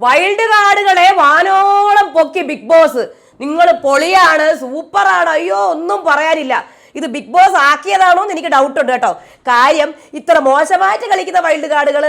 Wild കാർഡുകളെ വാനോളം പൊക്കി big boss നിങ്ങൾ പൊളിയാണ് സൂപ്പറാണ്. അയ്യോ ഒന്നും പറയാനില്ല. ഇത് ബിഗ് ബോസ് ആക്കിയതാണോ എന്ന് എനിക്ക് ഡൗട്ട് ഉണ്ട് കേട്ടോ. കാര്യം ഇത്ര മോശമായിട്ട് കളിക്കുന്ന വൈൽഡ് കാർഡുകൾ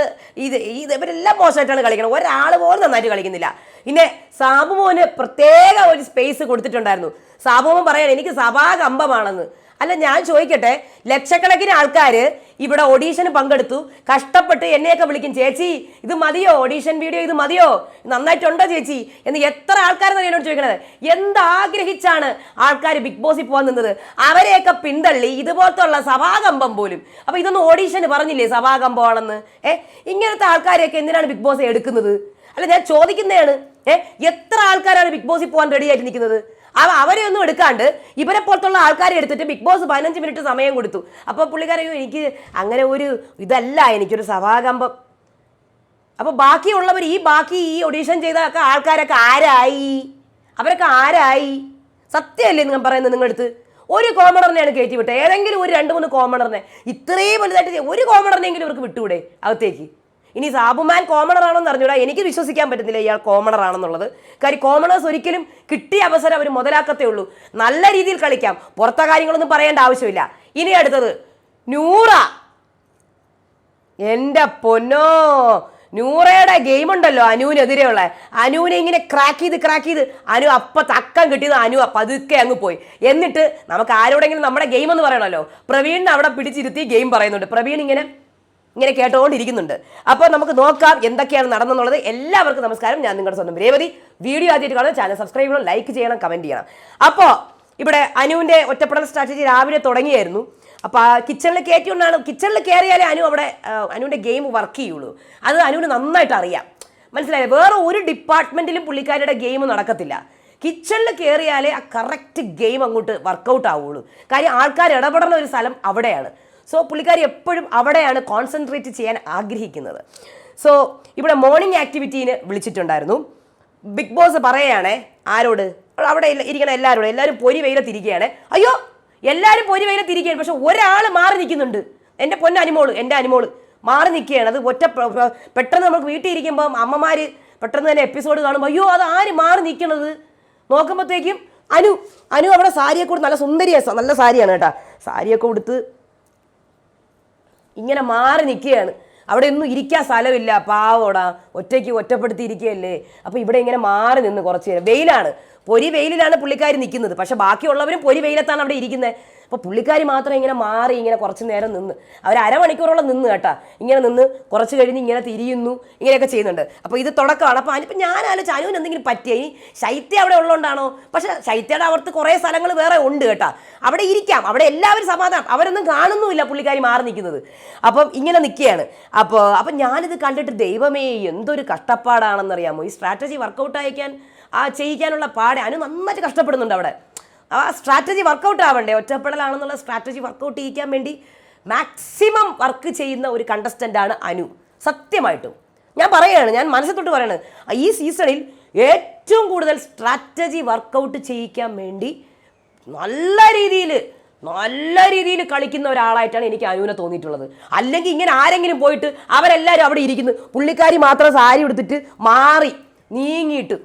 ഇത് ഇത് ഇവരെല്ലാം മോശമായിട്ടാണ് കളിക്കുന്നത് ഒരാൾ പോലും നന്നായിട്ട് കളിക്കുന്നില്ല. പിന്നെ സാബുമോന് പ്രത്യേക ഒരു സ്പേസ് കൊടുത്തിട്ടുണ്ടായിരുന്നു. സാബുമോൻ പറയാൻ എനിക്ക് സഭാകമ്പമാണെന്ന്. അല്ല ഞാൻ ചോദിക്കട്ടെ ലക്ഷക്കണക്കിന് ആൾക്കാർ ഇവിടെ ഓഡീഷന് പങ്കെടുത്തു. കഷ്ടപ്പെട്ട് എന്നെയൊക്കെ വിളിക്കും ചേച്ചി ഇത് മതിയോ? ഓഡീഷൻ വീഡിയോ ഇത് മതിയോ? നന്നായിട്ടുണ്ടോ ചേച്ചി? എന്ന് എത്ര ആൾക്കാരെന്ന് എന്നോട് ചോദിക്കണത് എന്താഗ്രഹിച്ചാണ് ആൾക്കാർ ബിഗ് ബോസിൽ പോകാൻ നിന്നത്? അവരെയൊക്കെ പിന്തള്ളി ഇതുപോലത്തുള്ള സഭാകമ്പം പോലും. അപ്പൊ ഇതൊന്നും ഓഡീഷന് പറഞ്ഞില്ലേ സഭാകമ്പമാണെന്ന്? ഏ ഇങ്ങനത്തെ ആൾക്കാരെയൊക്കെ എന്തിനാണ് ബിഗ് ബോസ് എടുക്കുന്നത്? അല്ല ഞാൻ ചോദിക്കുന്നതാണ്. ഏ എത്ര ആൾക്കാരാണ് ബിഗ് ബോസിൽ പോകാൻ റെഡി ആയിട്ട് നിൽക്കുന്നത്? അവരെ ഒന്നും എടുക്കാണ്ട് ഇവരെ പുറത്തുള്ള ആൾക്കാരെ എടുത്തിട്ട് ബിഗ് ബോസ് പതിനഞ്ച് മിനിറ്റ് സമയം കൊടുത്തു. അപ്പോൾ പുള്ളിക്കാരയോ എനിക്ക് അങ്ങനെ ഒരു ഇതല്ല എനിക്കൊരു സഭാകമ്പം. അപ്പോൾ ബാക്കിയുള്ളവർ ഈ ബാക്കി ഈ ഒഡീഷൻ ചെയ്ത ആൾക്കാരൊക്കെ ആരായി? അവരൊക്കെ ആരായി? സത്യമല്ലേ നിങ്ങൾ പറയുന്നത് നിങ്ങളടുത്ത്? ഒരു കോമണറിനെയാണ് കയറ്റി വിട്ടത്. ഏതെങ്കിലും ഒരു രണ്ട് മൂന്ന് കോമണറിനെ ഇത്രയും വലുതായിട്ട് ഒരു കോമണറിനെങ്കിലും ഇവർക്ക് വിട്ടുകൂടെ അകത്തേക്ക്? ഇനി സാബുമാൻ കോമണർ ആണെന്ന് അറിഞ്ഞൂടാ. എനിക്ക് വിശ്വസിക്കാൻ പറ്റുന്നില്ല ഇയാൾ കോമണർ ആണെന്നുള്ളത്. കാര്യം കോമണേഴ്സ് ഒരിക്കലും കിട്ടിയ അവസരം അവർ മുതലാക്കത്തേ ഉള്ളൂ. നല്ല രീതിയിൽ കളിക്കാം. പുറത്തെ കാര്യങ്ങളൊന്നും പറയേണ്ട ആവശ്യമില്ല. ഇനി അടുത്തത് നൂറ. എന്റെ പൊന്നോ നൂറയുടെ ഗെയിം ഉണ്ടല്ലോ അനുവിനെതിരെയുള്ള. അനുവിനെ ഇങ്ങനെ ക്രാക്ക് ചെയ്ത് ക്രാക്ക് ചെയ്ത് അനു അപ്പ തക്കം കിട്ടിയത് അനു പതുക്കെ അങ്ങ് പോയി. എന്നിട്ട് നമുക്ക് ആരോടെങ്കിലും നമ്മുടെ ഗെയിം എന്ന് പറയണമല്ലോ. പ്രവീണിനെ അവിടെ പിടിച്ചിരുത്തി ഗെയിം പറയുന്നുണ്ട്. പ്രവീൺ ഇങ്ങനെ ഇങ്ങനെ കേട്ടുകൊണ്ടിരിക്കുന്നുണ്ട് അപ്പോൾ നമുക്ക് നോക്കാം എന്തൊക്കെയാണ് നടന്നെന്നുള്ളത്. എല്ലാവർക്കും നമസ്കാരം. ഞാൻ നിങ്ങളുടെ സ്വന്തം രേവതി. വീഡിയോ ആദ്യമായിട്ട് കാണുന്ന ചാനൽ സബ്സ്ക്രൈബ് ചെയ്യണം ലൈക്ക് ചെയ്യണം കമന്റ് ചെയ്യണം. അപ്പോൾ ഇവിടെ അനുവിന്റെ ഒറ്റപ്പെടൽ സ്ട്രാറ്റജി രാവിലെ തുടങ്ങിയായിരുന്നു. അപ്പോൾ ആ കിച്ചണിൽ കയറ്റിക്കൊണ്ടാണ് കിച്ചണിൽ കയറിയാലേ അനു അവിടെ അനുവിന്റെ ഗെയിം വർക്ക് ചെയ്യുള്ളൂ. അത് അനുവിന് നന്നായിട്ട് അറിയാം. മനസ്സിലായില്ലേ? വേറെ ഒരു ഡിപ്പാർട്ട്മെന്റിലും പുള്ളിക്കാരിയുടെ ഗെയിം നടക്കത്തില്ല. കിച്ചണിൽ കയറിയാലേ ആ കറക്റ്റ് ഗെയിം അങ്ങോട്ട് വർക്കൗട്ട് ആവുള്ളൂ. കാര്യം ആൾക്കാർ ഇടപെടുന്ന ഒരു സ്ഥലം അവിടെയാണ്. സോ പുള്ളിക്കാരി എപ്പോഴും അവിടെയാണ് കോൺസെൻട്രേറ്റ് ചെയ്യാൻ ആഗ്രഹിക്കുന്നത്. സോ ഇവിടെ മോർണിംഗ് ആക്ടിവിറ്റീന് വിളിച്ചിട്ടുണ്ടായിരുന്നു. ബിഗ് ബോസ് പറയുകയാണേ ആരോട്? അവിടെ ഇരിക്കണ എല്ലാവരോടും എല്ലാവരും പൊരി വെയിലത്തിരിക്കുകയാണ് അയ്യോ എല്ലാവരും പൊരി വെയിലത്തിരിക്കുകയാണ് പക്ഷെ ഒരാൾ മാറി നിൽക്കുന്നുണ്ട്. എന്റെ പൊന്ന അനുമോൾ എന്റെ അനുമോൾ. മാറി നിൽക്കുകയാണ്. അത് ഒറ്റ പെട്ടെന്ന് നമുക്ക് വീട്ടിൽ ഇരിക്കുമ്പം അമ്മമാർ പെട്ടെന്ന് തന്നെ എപ്പിസോഡ് കാണുമ്പോൾ അയ്യോ അത് ആര് മാറി നിൽക്കണത്? നോക്കുമ്പോഴത്തേക്കും അനു അനു അവിടെ സാരിയൊക്കെ കൊടുത്ത് നല്ല സുന്ദരിയാണ് നല്ല സാരിയാണ് കേട്ടോ. സാരിയൊക്കെ കൊടുത്ത് ഇങ്ങനെ മാറി നിൽക്കുകയാണ്. അവിടെ ഒന്നും ഇരിക്കാൻ സ്ഥലമില്ല. പാവോടാ ഒറ്റയ്ക്ക് ഒറ്റപ്പെടുത്തി ഇരിക്കുകയല്ലേ അപ്പോൾ ഇവിടെ ഇങ്ങനെ മാറി നിന്ന് കുറച്ച് നേരം. വെയിലാണ്. പൊരി വെയിലിലാണ് പുള്ളിക്കാരി നിൽക്കുന്നത്. പക്ഷെ ബാക്കിയുള്ളവരും പൊരി വെയിലത്താണ് അവിടെ ഇരിക്കുന്നത്. അപ്പോൾ പുള്ളിക്കാരി മാത്രം ഇങ്ങനെ മാറി ഇങ്ങനെ കുറച്ച് നേരം നിന്ന് അവർ അരമണിക്കൂറോളം നിന്ന് കേട്ടാ. ഇങ്ങനെ നിന്ന് കുറച്ച് കഴിഞ്ഞ് ഇങ്ങനെ തിരിയുന്നു ഇങ്ങനെയൊക്കെ ചെയ്യുന്നുണ്ട്. അപ്പോൾ ഇത് തുടക്കമാണ്. അപ്പോൾ ഞാൻ ആലോചിച്ച് അനുവിന് എന്തെങ്കിലും പറ്റിയ? ഇനി ശൈത്യ അവിടെ ഉള്ളതുകൊണ്ടാണോ? പക്ഷേ ശൈത്യയുടെ അവിടുത്തെ കുറേ സ്ഥലങ്ങൾ വേറെ ഉണ്ട് കേട്ടാ. അവിടെ ഇരിക്കാം. അവിടെ എല്ലാവരും സമാധാനം. അവരൊന്നും കാണുന്നുമില്ല പുള്ളിക്കാരി മാറി നിൽക്കുന്നത്. അപ്പം ഇങ്ങനെ നിൽക്കുകയാണ്. അപ്പോൾ അപ്പം ഞാനിത് കണ്ടിട്ട് ദൈവമേ എന്തൊരു കഷ്ടപ്പാടാണെന്നറിയാമോ? ഈ സ്ട്രാറ്റജി വർക്കൗട്ട് അയക്കാൻ ആ ചെയ്യിക്കാനുള്ള പാടെ അനു നന്നായിട്ട് കഷ്ടപ്പെടുന്നുണ്ട് അവിടെ. ആ സ്ട്രാറ്റജി വർക്കൗട്ട് ആവണ്ടേ? ഒറ്റപ്പെടലാണെന്നുള്ള സ്ട്രാറ്റജി വർക്കൗട്ട് ചെയ്യിക്കാൻ വേണ്ടി മാക്സിമം വർക്ക് ചെയ്യുന്ന ഒരു കണ്ടസ്റ്റന്റ് ആണ് അനു. സത്യമായിട്ടും. ഞാൻ പറയുകയാണ് ഞാൻ മനസ്സിൽ തൊട്ട് പറയാണ് ഈ സീസണിൽ ഏറ്റവും കൂടുതൽ സ്ട്രാറ്റജി വർക്കൗട്ട് ചെയ്യിക്കാൻ വേണ്ടി നല്ല രീതിയിൽ നല്ല രീതിയിൽ കളിക്കുന്ന ഒരാളായിട്ടാണ് എനിക്ക് അനുവിനെ തോന്നിയിട്ടുള്ളത്. അല്ലെങ്കിൽ ഇങ്ങനെ ആരെങ്കിലും പോയിട്ട് അവരെല്ലാവരും അവിടെ ഇരിക്കുന്നു. പുള്ളിക്കാരി മാത്രം സാരി എടുത്തിട്ട് മാറി നീങ്ങിയിട്ട്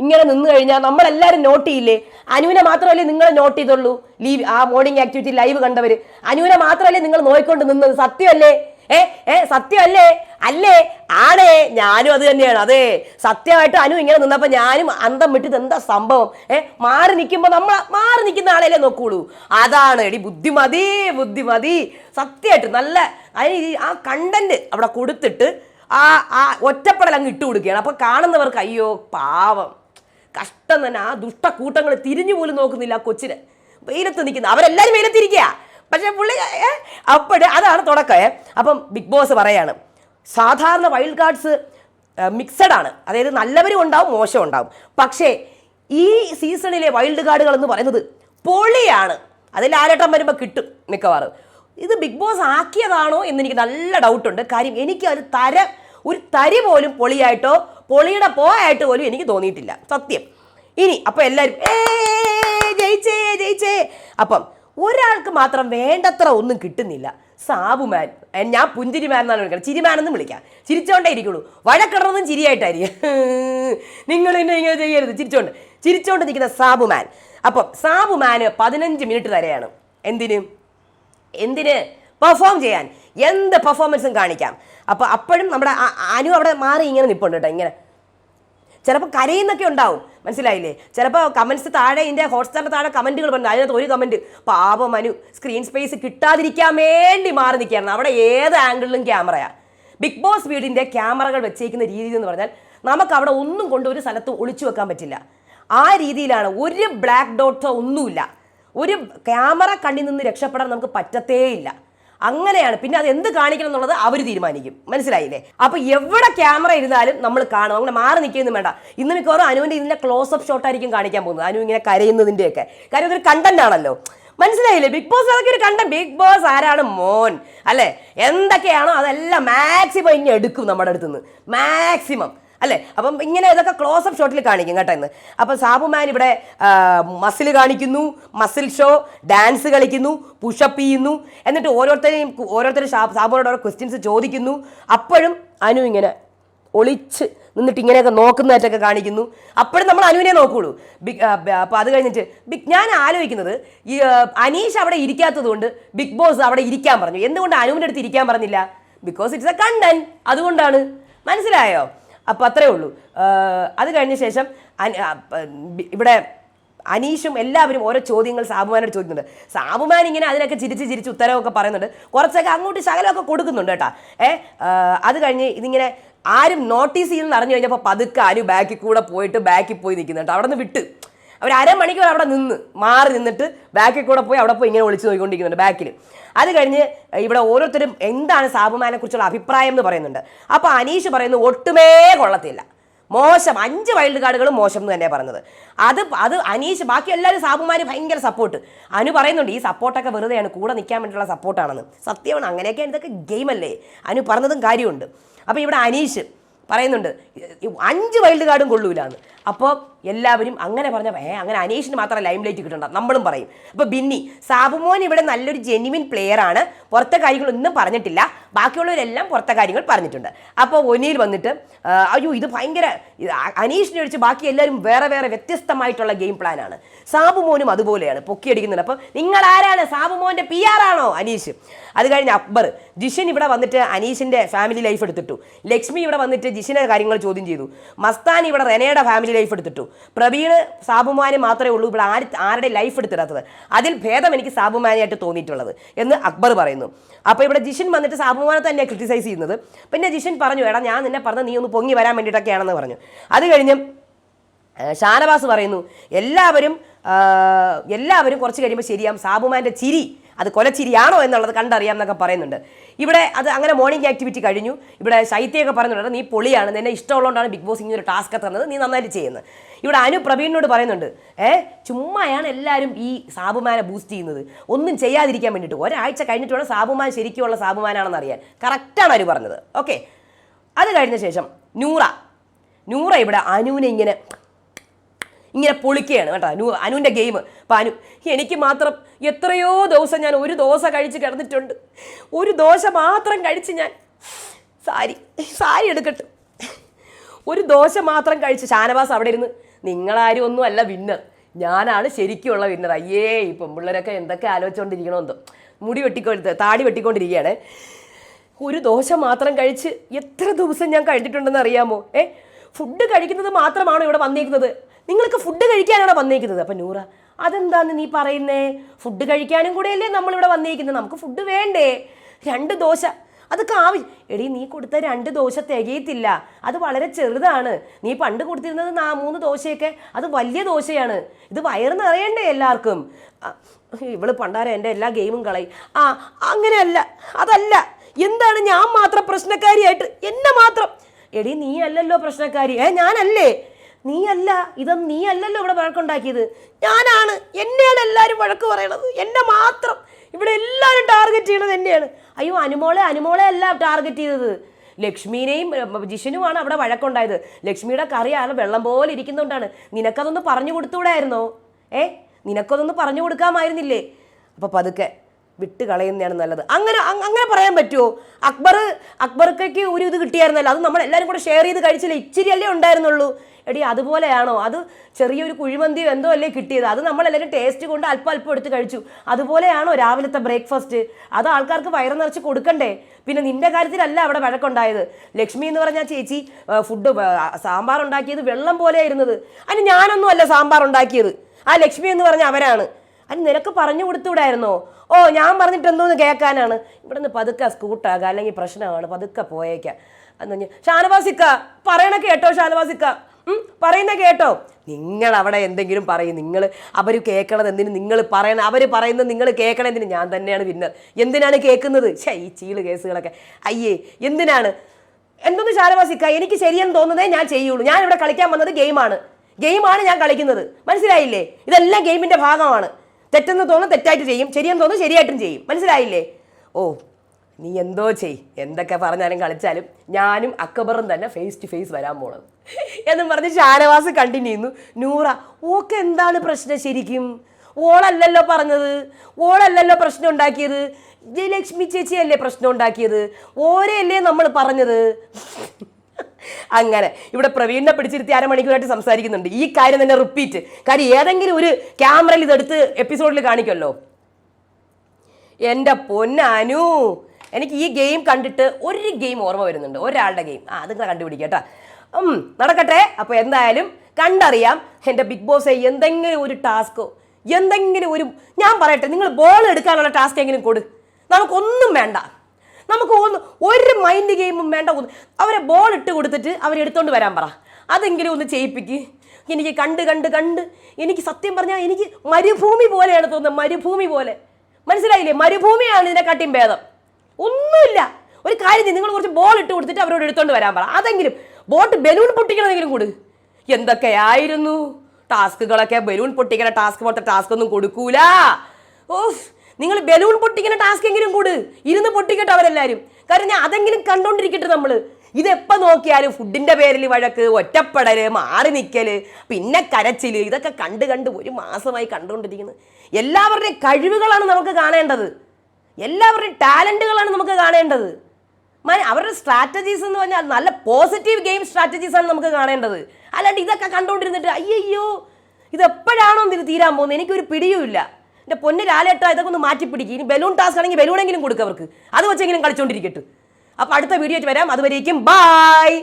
ഇങ്ങനെ നിന്ന് കഴിഞ്ഞാൽ നമ്മളെല്ലാവരും നോട്ട് ചെയ്യില്ലേ? അനുവിനെ മാത്രമല്ലേ നിങ്ങൾ നോട്ട് ചെയ്തുള്ളൂ? ലീവ് ആ മോർണിംഗ് ആക്ടിവിറ്റി ലൈവ് കണ്ടവർ അനുവിനെ മാത്രമല്ലേ നിങ്ങൾ നോയിക്കൊണ്ട് നിന്നത്? സത്യമല്ലേ? ഏ ഏ സത്യമല്ലേ? അല്ലേ? ആണേ ഞാനും അത് തന്നെയാണ്. അതെ സത്യമായിട്ട് അനു ഇങ്ങനെ നിന്നപ്പോൾ ഞാനും അന്തം വിട്ടത് എന്താ സംഭവം? ഏ മാറി നിൽക്കുമ്പോൾ നമ്മൾ മാറി നിൽക്കുന്ന ആളെയല്ലേ നോക്കുള്ളൂ. അതാണ് എടി ബുദ്ധിമതി ബുദ്ധിമതി. സത്യമായിട്ട് നല്ല അതിന് ആ കണ്ടന്റ് അവിടെ കൊടുത്തിട്ട് ആ ആ ഒറ്റപ്പെടൽ അങ്ങ് ഇട്ട് കൊടുക്കുകയാണ് അപ്പോൾ കാണുന്നവർക്ക് അയ്യോ പാവം. കഷ്ടം തന്നെ ആ ദുഷ്ടക്കൂട്ടങ്ങൾ തിരിഞ്ഞു പോലും നോക്കുന്നില്ല ആ കൊച്ചിന്. വെയിലത്ത് നിൽക്കുന്ന. അവരെല്ലാവരും വെയിലത്തിരിക്കുക പക്ഷേ പുള്ളി അപ്പോൾ അതാണ് തുടക്കം. അപ്പം ബിഗ് ബോസ് പറയാണ് സാധാരണ വൈൽഡ് കാർഡ്സ് മിക്സഡ് ആണ്. അതായത് നല്ലവരും ഉണ്ടാവും മോശം ഉണ്ടാവും. പക്ഷേ ഈ സീസണിലെ വൈൽഡ് കാർഡുകൾ എന്ന് പറയുന്നത് പൊളിയാണ്. അതിൽ ആരട്ടം വരുമ്പോൾ കിട്ടും മിക്കവാറും. ഇത് ബിഗ് ബോസ് ആക്കിയതാണോ എന്ന് എനിക്ക് നല്ല ഡൗട്ടുണ്ട് കാര്യം എനിക്ക് അത് തര ഒരു തരി പോലും പൊളിയായിട്ടോ പൊളിയുടെ പോയായിട്ട് പോലും എനിക്ക് തോന്നിയിട്ടില്ല. സത്യം. ഇനി അപ്പോൾ എല്ലാവരും ജയിച്ചേ ജയിച്ചേ. അപ്പം ഒരാൾക്ക് മാത്രം വേണ്ടത്ര ഒന്നും കിട്ടുന്നില്ല. സാബുമാൻ ഞാൻ പുഞ്ചിരിമാൻ എന്നാണ് വിളിക്കുന്നത്. ചിരിമാൻ എന്നും വിളിക്കാം. ചിരിച്ചോണ്ടേ ഇരിക്കുള്ളൂ. വഴക്കിടണമെന്നും ചിരിയായിട്ടായിരിക്കും. നിങ്ങൾ എന്നെ ഇങ്ങനെ ചെയ്യരുത്. ചിരിച്ചോണ്ട് ചിരിച്ചോണ്ട് നിൽക്കുന്ന സാബുമാൻ. അപ്പം സാബുമാന് പതിനഞ്ച് മിനിറ്റ് തരെയാണ്. എന്തിന്? എന്തിന്? പെർഫോം ചെയ്യാൻ. എന്ത് പെർഫോമൻസും കാണിക്കാം. അപ്പോൾ അപ്പോഴും നമ്മുടെ അനു അവിടെ മാറി ഇങ്ങനെ നിൽപ്പുണ്ട് കേട്ടോ ഇങ്ങനെ. ചിലപ്പോൾ കരയുന്നൊക്കെ ഉണ്ടാവും മനസ്സിലായില്ലേ? ചിലപ്പോൾ കമൻസ് താഴെ ഇതിന്റെ ഹോട്ട്സ്റ്റാറിന്റെ താഴെ കമന്റുകൾ പറഞ്ഞു അതിനകത്ത് ഒരു കമന്റ് പാപം അനു സ്ക്രീൻ സ്പേസ് കിട്ടാതിരിക്കാൻ വേണ്ടി മാറി നിൽക്കുകയാണ്. അവിടെ ഏത് ആംഗിളിലും ക്യാമറയാണ് ബിഗ് ബോസ് വീടിന്റെ ക്യാമറകൾ വെച്ചേക്കുന്ന രീതി എന്ന് പറഞ്ഞാൽ നമുക്ക് അവിടെ ഒന്നും കൊണ്ട് ഒരു സ്ഥലത്ത് ഒളിച്ചു വെക്കാൻ പറ്റില്ല. ആ രീതിയിലാണ് ഒരു ബ്ലാക്ക് ഡോട്ടോ ഒന്നുമില്ല. ഒരു ക്യാമറ കണ്ണിൽ നിന്ന് രക്ഷപ്പെടാൻ നമുക്ക് പറ്റത്തേയില്ല. അങ്ങനെയാണ്. പിന്നെ അത് എന്ത് കാണിക്കണം എന്നുള്ളത് അവർ തീരുമാനിക്കും. മനസ്സിലായില്ലേ? അപ്പൊ എവിടെ ക്യാമറ ഇരുന്നാലും നമ്മൾ കാണും അങ്ങനെ മാറി നിൽക്കുന്നു വേണ്ട. ഇന്ന് മിക്കവാറും ഇതിന്റെ ക്ലോസപ്പ് ഷോട്ട് ആയിരിക്കും കാണിക്കാൻ പോകുന്നത്. അനു ഇങ്ങനെ കരയുന്നതിന്റെയൊക്കെ. കാര്യം അതൊരു കണ്ടന്റ് ആണല്ലോ. മനസ്സിലായില്ലേ? ബിഗ് ബോസ് അതൊക്കെ ഒരു കണ്ടം ബിഗ് ബോസ് ആരാണ്? മോൻ. അല്ലെ? എന്തൊക്കെയാണോ അതെല്ലാം മാക്സിമം ഇനി എടുക്കും നമ്മുടെ അടുത്തുനിന്ന്. മാക്സിമം അല്ലേ? അപ്പം ഇങ്ങനെ ഇതൊക്കെ ക്ലോസപ്പ് ഷോട്ടിൽ കാണിക്കും കേട്ടോ ഇന്ന്. അപ്പം സാബുമാൻ ഇവിടെ മസിൽ കാണിക്കുന്നു മസിൽ ഷോ ഡാൻസ് കളിക്കുന്നു പുഷപ്പ് ചെയ്യുന്നു. എന്നിട്ട് ഓരോരുത്തരെയും ഓരോരുത്തരും സാബുനോട് ഓരോ ക്വസ്റ്റ്യൻസ് ചോദിക്കുന്നു. അപ്പോഴും അനു ഇങ്ങനെ ഒളിച്ച് നിന്നിട്ട് ഇങ്ങനെയൊക്കെ നോക്കുന്നതായിട്ടൊക്കെ കാണിക്കുന്നു. അപ്പോഴും നമ്മൾ അനുവിനെ നോക്കുള്ളൂ. ബിഗ് അപ്പോൾ അത് കഴിഞ്ഞിട്ട് ഞാൻ ആലോചിക്കുന്നത് ഈ അനീഷ് അവിടെ ഇരിക്കാത്തത് കൊണ്ട് ബിഗ് ബോസ് അവിടെ ഇരിക്കാൻ പറഞ്ഞു. എന്തുകൊണ്ട് അനുവിന്റെ അടുത്ത് ഇരിക്കാൻ പറഞ്ഞില്ല? ബിക്കോസ് ഇറ്റ്സ് എ കണ്ടൻ അതുകൊണ്ടാണ്. മനസ്സിലായോ? അപ്പോൾ അത്രേ ഉള്ളൂ. അത് കഴിഞ്ഞ ശേഷം ഇവിടെ അനീഷും എല്ലാവരും ഓരോ ചോദ്യങ്ങൾ സാബുമാനോട് ചോദിക്കുന്നുണ്ട്. സാബുമാൻ ഇങ്ങനെ അതിനൊക്കെ ചിരിച്ച് ചിരിച്ച് ഉത്തരവൊക്കെ പറയുന്നുണ്ട്. കുറച്ചൊക്കെ അങ്ങോട്ട് ശകലമൊക്കെ കൊടുക്കുന്നുണ്ട് കേട്ടാ. ഏ അത് കഴിഞ്ഞ് ഇതിങ്ങനെ ആരും നോട്ടീസ് ചെയ്യുന്ന അറിഞ്ഞു കഴിഞ്ഞപ്പോൾ പതുക്കെ ആരും ബാക്കിൽ കൂടെ പോയിട്ട് ബാക്കിൽ പോയി നിൽക്കുന്നുണ്ട് അവിടെ നിന്ന് വിട്ട്. അവർ അരമണിക്കൂർ അവിടെ നിന്ന് മാറി നിന്നിട്ട് ബാക്കിൽ കൂടെ പോയി അവിടെ പോയി ഇങ്ങനെ ഒളിച്ചു നോക്കിക്കൊണ്ടിരിക്കുന്നുണ്ട് ബാക്കിൽ അത് കഴിഞ്ഞ് ഇവിടെ ഓരോരുത്തരും എന്താണ് സാബുമാനെ കുറിച്ചുള്ള അഭിപ്രായം എന്ന് പറയുന്നുണ്ട്. അപ്പോൾ അനീഷ് പറയുന്നത് ഒട്ടുമേ കൊള്ളത്തില്ല. മോശം. അഞ്ച് വൈൽഡ് കാർഡുകളും മോശം എന്ന് തന്നെയാണ് പറഞ്ഞത്. അത് അത് അനീഷ് ബാക്കി എല്ലാവരും സാബുമാര് ഭയങ്കര സപ്പോർട്ട് അനു പറയുന്നുണ്ട് ഈ സപ്പോർട്ടൊക്കെ വെറുതെയാണ്. കൂടെ നിൽക്കാൻ വേണ്ടിയുള്ള സപ്പോർട്ടാണെന്ന് സത്യമാണ് അങ്ങനെയൊക്കെ ഇതൊക്കെ ഗെയിമല്ലേ അനു പറഞ്ഞതും കാര്യമുണ്ട്. അപ്പോൾ ഇവിടെ അനീഷ് പറയുന്നുണ്ട് അഞ്ച് വൈൽഡ് കാർഡും കൊള്ളൂലാന്ന്. അപ്പോൾ എല്ലാവരും അങ്ങനെ പറഞ്ഞ ഏ അങ്ങനെ അനീഷിന് മാത്രം ലൈം ലൈറ്റ് കിട്ടണ്ട. നമ്മളും പറയും. അപ്പോൾ ബിന്നി സാബുമോൻ ഇവിടെ നല്ലൊരു ജെന്യുവിൻ പ്ലെയർ ആണ്. പുറത്തെ കാര്യങ്ങളൊന്നും പറഞ്ഞിട്ടില്ല. ബാക്കിയുള്ളവരെല്ലാം പുറത്തെ കാര്യങ്ങൾ പറഞ്ഞിട്ടുണ്ട്. അപ്പോൾ ഒനിയിൽ വന്നിട്ട് അയ്യോ ഇത് ഭയങ്കര അനീഷിനെ ഒഴിച്ച് ബാക്കി എല്ലാവരും വേറെ വേറെ വ്യത്യസ്തമായിട്ടുള്ള ഗെയിം പ്ലാനാണ് സാബുമോനും അതുപോലെയാണ് പൊക്കിയടിക്കുന്നുണ്ട് അപ്പോൾ നിങ്ങൾ ആരാണ്? സാബുമോന്റെ പി ആർ ആണോ അനീഷ്? അത് കഴിഞ്ഞ് അക്ബർ ജിഷൻ ഇവിടെ വന്നിട്ട് അനീഷിന്റെ ഫാമിലി ലൈഫ് എടുത്തിട്ടു. ലക്ഷ്മി ഇവിടെ വന്നിട്ട് ജിഷിന്റെ കാര്യങ്ങൾ ചോദ്യം ചെയ്തു. മസ്താൻ ഇവിടെ റെനയുടെ ഫാമിലി ലൈഫ് എടുത്തിട്ടു. പ്രവീണ് സാബുമാനെ മാത്രമേ ഉള്ളൂ. ഇവിടെ ആര് ആരുടെ ലൈഫ് എടുത്തിടാത്തത്? അതിൽ ഭേദം എനിക്ക് സാബുമാനായിട്ട് തോന്നിയിട്ടുള്ളത് എന്ന് അക്ബർ പറയുന്നു. അപ്പോൾ ഇവിടെ ജിഷൻ വന്നിട്ട് സാബുമാനെ തന്നെ ക്രിറ്റിസൈസ് ചെയ്യുന്നത്. പിന്നെ ജിഷൻ പറഞ്ഞു എടാ ഞാൻ നിന്നെ പറഞ്ഞ നീ ഒന്ന് പൊങ്ങി വരാൻ വേണ്ടിയിട്ടൊക്കെയാണെന്ന് പറഞ്ഞു. അത് കഴിഞ്ഞ് ഷാനവാസ് പറയുന്നു എല്ലാവരും എല്ലാവരും കുറച്ച് കഴിയുമ്പോൾ ശരിയാം സാബുമാന്റെ ചിരി അത് കൊലച്ചിരിയാണോ എന്നുള്ളത് കണ്ടറിയാം എന്നൊക്കെ പറയുന്നുണ്ട്. ഇവിടെ അത് അങ്ങനെ മോർണിംഗ് ആക്ടിവിറ്റി കഴിഞ്ഞു. ഇവിടെ ശൈത്യയൊക്കെ പറയുന്നുണ്ട് നീ പൊളിയാണ് നിന്നെ ഇഷ്ടമുള്ളതുകൊണ്ടാണ് ബിഗ് ബോസ് ഇങ്ങനെ ഒരു ടാസ്ക് തന്നത് നീ നന്നായിട്ട് ചെയ്യുന്നത് ഇവിടെ അനു പ്രവീണിനോട് പറയുന്നുണ്ട് ഏ ചുമ്മായാണ് എല്ലാവരും ഈ സാബുമാനെ ബൂസ്റ്റ് ചെയ്യുന്നത് ഒന്നും ചെയ്യാതിരിക്കാൻ വേണ്ടിയിട്ട്. ഒരാഴ്ച കഴിഞ്ഞിട്ട് വേണം സാബുമാൻ ശരിക്കുമുള്ള സാബുമാനാണെന്ന് അറിയാൻ. കറക്റ്റാണ് അനു പറഞ്ഞത്. ഓക്കെ അത് കഴിഞ്ഞ ശേഷം നൂറ. നൂറ ഇവിടെ അനുവിനെ ഇങ്ങനെ ഇങ്ങനെ പൊളിക്കുകയാണ് കേട്ടോ. അനു അനുവിന്റെ ഗെയിം. അപ്പം അനു എനിക്ക് മാത്രം എത്രയോ ദിവസം ഞാൻ ഒരു ദോശ കഴിച്ച് കിടന്നിട്ടുണ്ട്. ഒരു ദോശ മാത്രം കഴിച്ച് ഞാൻ സാരി സാരി എടുക്കട്ടെ. ഒരു ദോശ മാത്രം കഴിച്ച് ഷാനവാസ് അവിടെ ഇരുന്ന് നിങ്ങളാരും ഒന്നും അല്ല വിന്നർ ഞാനാണ് ശരിക്കുമുള്ള വിന്നർ അയ്യേ ഈ പിള്ളേരൊക്കെ എന്തൊക്കെ ആലോചിച്ചുകൊണ്ടിരിക്കണമെന്തോ മുടി വെട്ടിക്കൊണ്ട് താടി വെട്ടിക്കൊണ്ടിരിക്കുകയാണ്. ഒരു ദോശ മാത്രം കഴിച്ച് എത്ര ദിവസം ഞാൻ കഴിഞ്ഞിട്ടുണ്ടെന്ന് അറിയാമോ? ഏ ഫുഡ് കഴിക്കുന്നത് മാത്രമാണോ ഇവിടെ വന്നേക്കുന്നത് നിങ്ങൾക്ക് ഫുഡ് കഴിക്കാനാണ് വന്നേക്കുന്നത്? അപ്പം നൂറ അതെന്താന്ന് നീ പറയുന്നേ? ഫുഡ് കഴിക്കാനും കൂടെയല്ലേ നമ്മളിവിടെ വന്നിരിക്കുന്നത് നമുക്ക് ഫുഡ് വേണ്ടേ? രണ്ട് ദോശ. അതൊക്കെ ആവശ്യം എടി നീ കൊടുത്ത രണ്ട് ദോശ തികയത്തില്ല. അത് വളരെ ചെറുതാണ്. നീ പണ്ട് കൊടുത്തിരുന്നത് നാ മൂന്ന് ദോശയൊക്കെ. അത് വലിയ ദോശയാണ്. ഇത് വയറ് നിറയണ്ടേ എല്ലാവർക്കും? ഇവൾ പണ്ടാരം എന്റെ എല്ലാ ഗെയിമും കളയും. ആ അങ്ങനെയല്ല അതല്ല. എന്താണ് ഞാൻ മാത്രം പ്രശ്നക്കാരിയായിട്ട്? എന്നെ മാത്രം. എടി നീ അല്ലല്ലോ പ്രശ്നക്കാരി. ഏ ഞാനല്ലേ? നീ അല്ല ഇതൊന്നും നീ അല്ലല്ലോ ഇവിടെ വഴക്കുണ്ടാക്കിയത്. ഞാനാണ് എന്നെയാണ് എല്ലാവരും വഴക്ക് പറയണത്. എന്നെ മാത്രം. ഇവിടെ എല്ലാവരും ടാർഗറ്റ് ചെയ്യണത് എന്നെയാണ്. അയ്യോ അനുമോളെ അനുമോളെ അല്ല ടാർഗറ്റ് ചെയ്തത്. ലക്ഷ്മീനെയും ജിഷനുമാണ് അവിടെ വഴക്കുണ്ടായത്. ലക്ഷ്മിയുടെ കറി ആണ് വെള്ളം പോലെ ഇരിക്കുന്നതുകൊണ്ടാണ് നിനക്കതൊന്ന് പറഞ്ഞു കൊടുത്തുകൂടായിരുന്നോ ഏ? നിനക്കതൊന്ന് പറഞ്ഞു കൊടുക്കാമായിരുന്നില്ലേ? അപ്പോൾ പതുക്കെ. വിട്ട് കളയുന്നതാണ് നല്ലത്. അങ്ങനെ അങ്ങനെ പറയാൻ പറ്റുമോ അക്ബർ അക്ബർക്കൊക്കെ ഒരു ഇത് കിട്ടിയായിരുന്നല്ലോ. അത് നമ്മൾ എല്ലാവരും കൂടെ ഷെയർ ചെയ്ത് കഴിച്ചില്ല? ഇച്ചിരി അല്ലേ ഉണ്ടായിരുന്നുള്ളൂ. എടി അതുപോലെയാണോ? അത് ചെറിയൊരു കുഴിമന്തിയോ എന്തോ അല്ലേ കിട്ടിയത്? അത് നമ്മളെല്ലാവരും ടേസ്റ്റ് കൊണ്ട് അല്പം അല്പം എടുത്ത് കഴിച്ചു. അതുപോലെയാണോ രാവിലത്തെ ബ്രേക്ക്ഫാസ്റ്റ് അത് ആൾക്കാർക്ക് വയറ് നിറച്ച് കൊടുക്കണ്ടേ? പിന്നെ നിന്റെ കാര്യത്തിലല്ല അവിടെ വഴക്കുണ്ടായത്. ലക്ഷ്മി എന്ന് പറഞ്ഞാൽ ചേച്ചി ഫുഡ് സാമ്പാർ ഉണ്ടാക്കിയത് വെള്ളം പോലെയായിരുന്നത്. അതിന് ഞാനൊന്നും അല്ല സാമ്പാർ ഉണ്ടാക്കിയത് ആ ലക്ഷ്മി എന്ന് പറഞ്ഞ അവരാണ്. അതിന് നിനക്ക് പറഞ്ഞു കൊടുത്തുകൂടായിരുന്നോ ഓ ഞാൻ പറഞ്ഞിട്ട് എന്തോന്ന് കേൾക്കാനാണ്. ഇവിടെ നിന്ന് പതുക്കെ അല്ലെങ്കിൽ പ്രശ്നമാണ്. പതുക്കെ പോയേക്കാം. എന്ന് ഷാനവാസിക്ക പറയണ കേട്ടോ ഷാനവാസിക്ക. പറയുന്ന കേട്ടോ. നിങ്ങൾ അവിടെ എന്തെങ്കിലും പറയും. നിങ്ങൾ അവർ കേൾക്കണത് എന്തിന് നിങ്ങൾ പറയണം അവർ പറയുന്നത് നിങ്ങൾ കേൾക്കണതിന് ഞാൻ തന്നെയാണ് വിന്നർ എന്തിനാണ് കേൾക്കുന്നത്? ഛേ ഈ ചീൾ കേസുകളൊക്കെ. അയ്യേ എന്തിനാണ്? എന്തൊന്ന് ഷാനവാസിക്ക? എനിക്ക് ശരിയെന്ന് തോന്നുന്നതേ ഞാൻ ചെയ്യുള്ളൂ. ഞാൻ ഇവിടെ കളിക്കാൻ വന്നത് ഗെയിമാണ്. ഗെയിമാണ് ഞാൻ കളിക്കുന്നത്. മനസ്സിലായില്ലേ? ഇതെല്ലാം ഗെയിമിന്റെ ഭാഗമാണ്. തെറ്റെന്ന് തോന്നുന്നു തെറ്റായിട്ട് ചെയ്യും. ശരിയെന്ന് തോന്നുന്നു ശരിയായിട്ടും ചെയ്യും. മനസ്സിലായില്ലേ? ഓ നീ എന്തോ ചെയ്. എന്തൊക്കെ പറഞ്ഞാലും കളിച്ചാലും ഞാനും അക്ബറും തന്നെ ഫേസ് ടു ഫേസ് വരാൻ പോണത്. എന്നും പറഞ്ഞ് ഷാനവാസ് കണ്ടിന്യൂ ചെയ്യുന്നു. നൂറ ഓക്കെ എന്താണ് പ്രശ്നം ശരിക്കും? ഓളല്ലല്ലോ പറഞ്ഞത്. ഓളല്ലല്ലോ പ്രശ്നം ഉണ്ടാക്കിയത്. ജയലക്ഷ്മി ചേച്ചിയല്ലേ പ്രശ്നം ഉണ്ടാക്കിയത്? ഓരെയല്ലേ നമ്മൾ പറഞ്ഞത്? അങ്ങനെ. ഇവിടെ പ്രവീണിനെ പിടിച്ചിരുത്തി അരമണിക്കൂറായിട്ട് സംസാരിക്കുന്നുണ്ട്. ഈ കാര്യം തന്നെ റിപ്പീറ്റ് കാര്യം ഏതെങ്കിലും ഒരു ക്യാമറയിൽ ഇതെടുത്ത് എപ്പിസോഡിൽ കാണിക്കുമല്ലോ. എന്റെ പൊന്നനു എനിക്ക് ഈ ഗെയിം കണ്ടിട്ട് ഒരു ഗെയിം ഓർമ്മ വരുന്നുണ്ട്. ഒരാളുടെ ഗെയിം ആ അത് കണ്ടുപിടിക്കുക നടക്കട്ടെ. അപ്പോൾ എന്തായാലും കണ്ടറിയാം എന്റെ ബിഗ് ബോസ് എന്തെങ്കിലും ഒരു ടാസ്കോ എന്തെങ്കിലും ഒരു ഞാൻ പറയട്ടെ നിങ്ങൾ ബോൾ എടുക്കാനുള്ള ടാസ്ക് എങ്കിലും കൊടു. നമുക്കൊന്നും വേണ്ട. നമുക്ക് ഒന്ന് ഒരു മൈൻഡ് ഗെയിമും വേണ്ട. ഒന്ന് അവരെ ബോൾ ഇട്ട് കൊടുത്തിട്ട് അവരെ അവരെടുത്തോണ്ട് വരാൻ പറ. അതെങ്കിലും ഒന്ന് ചെയ്യിപ്പിക്ക്. എനിക്ക് കണ്ട് കണ്ട് കണ്ട്. എനിക്ക് സത്യം പറഞ്ഞാൽ എനിക്ക് മരുഭൂമി പോലെയാണ് തോന്നുന്നത്. മരുഭൂമി പോലെ. മനസ്സിലായില്ലേ? മരുഭൂമിയാണ് ഇതിനെക്കാട്ടിയും ഭേദം. ഒന്നുമില്ല. ഒരു കാര്യം നിങ്ങൾ കുറച്ച് ബോൾ ഇട്ട് കൊടുത്തിട്ട് അവരോട് എടുത്തോണ്ട് വരാൻ പറ. അതെങ്കിലും ബോട്ട് ബലൂൺ പൊട്ടിക്കണമെങ്കിലും കൂട്. എന്തൊക്കെയായിരുന്നു ടാസ്കുകളൊക്കെ ബലൂൺ പൊട്ടിക്കണ ടാസ്ക് പോലത്തെ ടാസ്ക് ഒന്നും കൊടുക്കൂല. ഓഫ് നിങ്ങൾ ബലൂൺ പൊട്ടിക്കുന്ന ടാസ്ക് എങ്കിലും കൂട്. ഇരുന്ന് പൊട്ടിക്കട്ടെ അവരെല്ലാരും. കാരണം ഞാൻ അതെങ്കിലും കണ്ടോണ്ടിരിക്കട്ടെ നമ്മൾ. ഇതെപ്പോ നോക്കിയാലും ഫുഡിന്റെ പേരിൽ വഴക്ക് ഒറ്റപ്പെടൽ മാറി നിൽക്കൽ പിന്നെ കരച്ചിൽ ഇതൊക്കെ കണ്ട് കണ്ട് ഒരു മാസമായി കണ്ടുകൊണ്ടിരിക്കുന്നത് എല്ലാവരുടെയും കഴിവുകളാണ് നമുക്ക് കാണേണ്ടത്. എല്ലാവരുടെയും ടാലന്റുകളാണ് നമുക്ക് കാണേണ്ടത്. അവരുടെ സ്ട്രാറ്റജീസ് എന്ന് പറഞ്ഞാൽ നല്ല പോസിറ്റീവ് ഗെയിം സ്ട്രാറ്റജീസ് ആണ് നമുക്ക് കാണേണ്ടത്. അല്ലാണ്ട് ഇതൊക്കെ കണ്ടുകൊണ്ടിരുന്നിട്ട് അയ്യോ ഇത് എപ്പോഴാണോ ഇത് തീരാൻ പോകുന്നത്? എനിക്കൊരു പിടിയുമില്ല. എന്റെ പൊന്ന് ലാലേട്ട ഇതൊക്കെ ഒന്ന് മാറ്റിപ്പിടിക്കുക ഇനി ബലൂൺ ടാസ്ക് ആണെങ്കിൽ ബലൂണെങ്കിലും കൊടുക്കുക അവർക്ക്. അത് വെച്ചെങ്കിലും കളിച്ചോണ്ടിരിക്കട്ടെ. അപ്പോൾ അടുത്ത വീഡിയോ വരാം. അതുവരേക്കും ബായ്